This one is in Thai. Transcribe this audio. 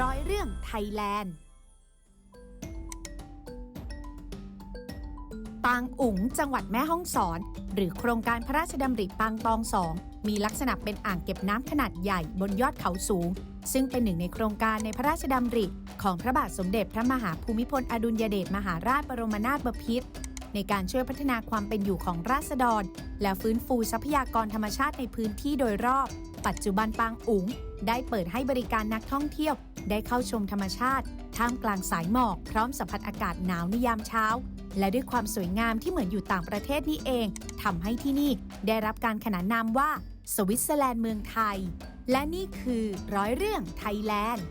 ร้อยแลนด์ ปางอุ๋งจังหวัดแม่ฮ่องสอน หรือโครงการพระราชดำริปางตองสอง มีลักษณะเป็นอ่างเก็บน้ำขนาดใหญ่บนยอดเขาสูง ซึ่งเป็นหนึ่งในโครงการในพระราชดำริ ของพระบาทสมเด็จพระมหาภูมิพลอดุลยเดชมหาราชบรมนาถบพิตรในการช่วยพัฒนาความเป็นอยู่ของราษฎร และฟื้นฟูทรัพยากรธรรมชาติในพื้นที่โดยรอบ ปัจจุบันปางอุ๋ง ได้เปิดให้บริการนักท่องเที่ยว ได้เข้าชมธรรมชาติ ท่ามกลางสายหมอก พร้อมสัมผัสอากาศหนาวในยามเช้า และด้วยความสวยงามที่เหมือนอยู่ต่างประเทศนี่เองทำให้ที่นี่ได้รับการขนานนามว่า สวิตเซอร์แลนด์เมืองไทย และนี่คือร้อยเรื่องไทยแลนด์